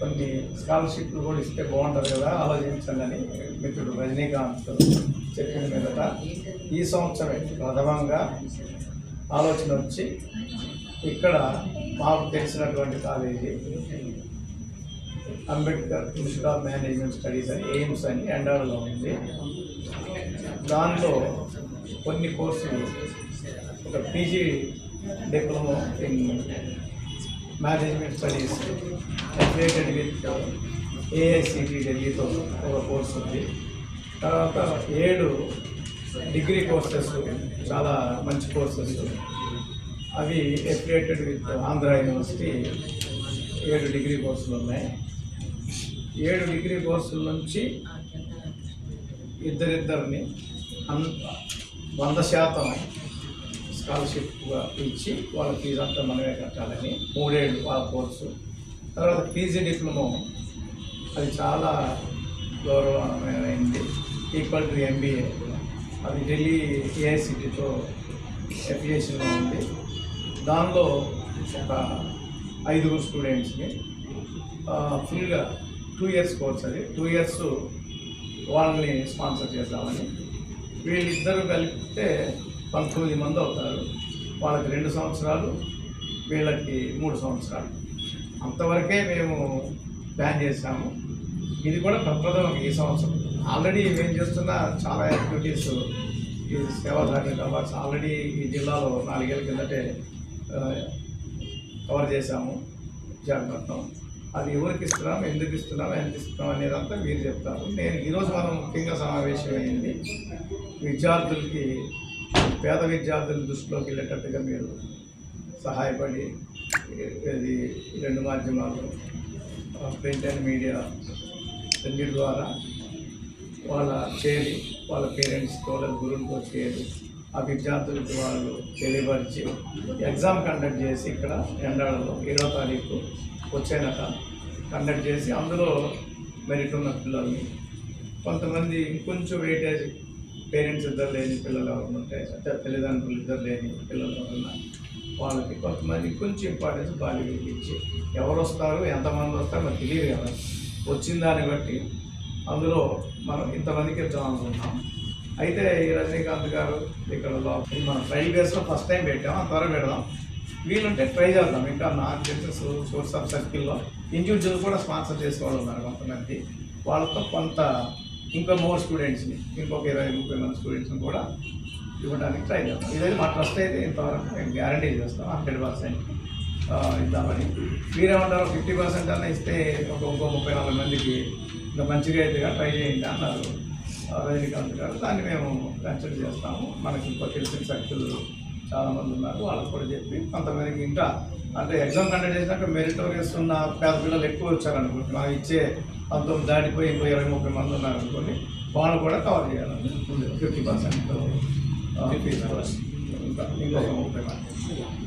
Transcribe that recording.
కొన్ని స్కాలర్షిప్లు కూడా ఇస్తే బాగుంటుంది కదా ఆలోచించండి అని మిత్రుడు రజనీకాంత్ చెప్పిన మీదట. ఈ సంవత్సరమే ప్రథమంగా ఆలోచన వచ్చి ఇక్కడ మాకు తెలిసినటువంటి college Ambedkar institute of management studies అని ఎయిమ్స్ అని ఎండాడలో ఉంది. దానిలో కొన్ని కోర్సులు ఒక PG diploma in management studies affiliated with AICT ఢిల్లీతో ఒక కోర్స్ ఉంది. తర్వాత ఏడు డిగ్రీ కోర్సెస్ చాలా మంచి కోర్సెస్ అవి అఫిలియేటెడ్ విత్ ఆంధ్ర యూనివర్సిటీ ఏడు డిగ్రీ కోర్సులు ఉన్నాయి. ఏడు డిగ్రీ కోర్సుల నుంచి ఇద్దరిద్దరిని అన్ వంద శాతం స్కాలర్షిప్గా ఇచ్చి వాళ్ళ ఫీజు అంతా మనమే కట్టాలని మూడేళ్ళు ఆ కోర్సు. తర్వాత పీజీ డిప్లొమో. అది చాలా గౌరవమైనది. Equal to MBA. అది ఢిల్లీ ఏఐసిటీతో అఫిలియేషన్లో ఉంది. దానిలో ఒక ఐదుగురు స్టూడెంట్స్ని ఫుల్గా టూ ఇయర్స్ కోర్స్ అది. టూ ఇయర్స్ వాళ్ళని స్పాన్సర్ చేద్దామని. వీళ్ళిద్దరూ కలిపితే పంతొమ్మిది మంది అవుతారు. వాళ్ళకి రెండు సంవత్సరాలు వీళ్ళకి మూడు సంవత్సరాలు. అంతవరకే మేము ప్లాన్ చేశాము. ఇది కూడా ప్రప్రథమం ఈ సంవత్సరం. ఆల్రెడీ మేము చేస్తున్న చాలా యాక్టివిటీస్ ఈ సేవాధారణ కవర్స్ ఆల్రెడీ ఈ జిల్లాలో నాలుగేళ్ళ కిందటే కవర్ చేశాము. విశాఖపట్నం అది ఎవరికి ఇస్తున్నాం ఎందుకు ఇస్తున్నాం ఎంత ఇస్తున్నాం అనేదంతా మీరు చెప్తారు. నేను ఈరోజు మనం ముఖ్యంగా సమావేశం అయింది విద్యార్థులకి పేద విద్యార్థుల దృష్టిలోకి వెళ్ళేటట్టుగా మీరు సహాయపడి ఇది రెండు మాధ్యమాలు ప్రింట్ అండ్ మీడియా రెండింటి ద్వారా వాళ్ళ చేరి వాళ్ళ పేరెంట్స్తో వాళ్ళ గురువులతో చేరి ఆ విద్యార్థులకు వాళ్ళు తెలియపరిచి ఎగ్జామ్ కండక్ట్ చేసి ఇక్కడ ఎండాడలో ఇరవై తారీఖు వచ్చేనట కండక్ట్ చేసి అందులో మెరిట్ ఉన్న పిల్లల్ని కొంతమంది ఇంకొంచెం వెయిటేజ్ పేరెంట్స్ ఇద్దరు లేని పిల్లలు ఎవరు ఉంటే అంటే తల్లిదండ్రులు ఇద్దరు లేని పిల్లలు ఎవరున్నా వాళ్ళకి కొంతమంది కొంచెం ఇంపార్టెన్స్ బాలికలకి ఇచ్చి ఎవరు వస్తారు ఎంతమంది వస్తారు మనకు తెలియదు కదా. వచ్చిన దాన్ని బట్టి అందులో మనం ఇంతమందికి ఇద్దాం అనుకుంటున్నాం అయితే ఈ రజనీకాంత్ గారు ఇక్కడ మనం ట్రైల్ బేస్లో ఫస్ట్ టైం పెట్టాం ఆ త్వరగా పెడదాం. వీలుంటే ట్రై చేద్దాం. ఇంకా నాకు తెలిసిన సోర్స్ ఆఫ్ సర్కిల్లో ఇండివిజువల్ కూడా స్పాన్సర్ చేసుకోవాలన్నారు ఉన్నారు కొంతమంది. వాళ్ళతో కొంత ఇంకా మోర్ స్టూడెంట్స్ని ఇంకొక ఇరవై ముప్పై మంది స్టూడెంట్స్ని కూడా ఇవ్వడానికి ట్రై చేస్తాం ఇదైతే మా ట్రస్ట్ అయితే ఇంతవరకు మేము గ్యారంటీ చేస్తాం హండ్రెడ్ పర్సెంట్ ఇద్దామని. మీరేమంటారు ఫిఫ్టీ పర్సెంట్ అన్న ఇస్తే ఒక ఇంకో ముప్పై నలభై మందికి ఇంకా మంచిగా అయితే ట్రై చేయండి అన్నారు రజనీకాంత్ గారు. దాన్ని మేము కన్సిడర్ చేస్తాము. మనకి ఇంకో తెలిసిన సర్కిల్ చాలామంది ఉన్నారు వాళ్ళకి కూడా చెప్పి కొంతమందికి ఇంకా అంటే ఎగ్జామ్ కండక్ట్ చేసినాక మెరిటోరియస్ ఉన్న పేద పిల్లలు ఎక్కువ వచ్చారనుకోండి మనం ఇచ్చే పంతొమ్మిది దాటిపోయి ఇంకో ఇరవై ముప్పై మంది ఉన్నారనుకోండి వాళ్ళు కూడా కవర్ చేయాలి ఫిఫ్టీ పర్సెంట్ ఇంకా ఇంకొక ముప్పై మంది.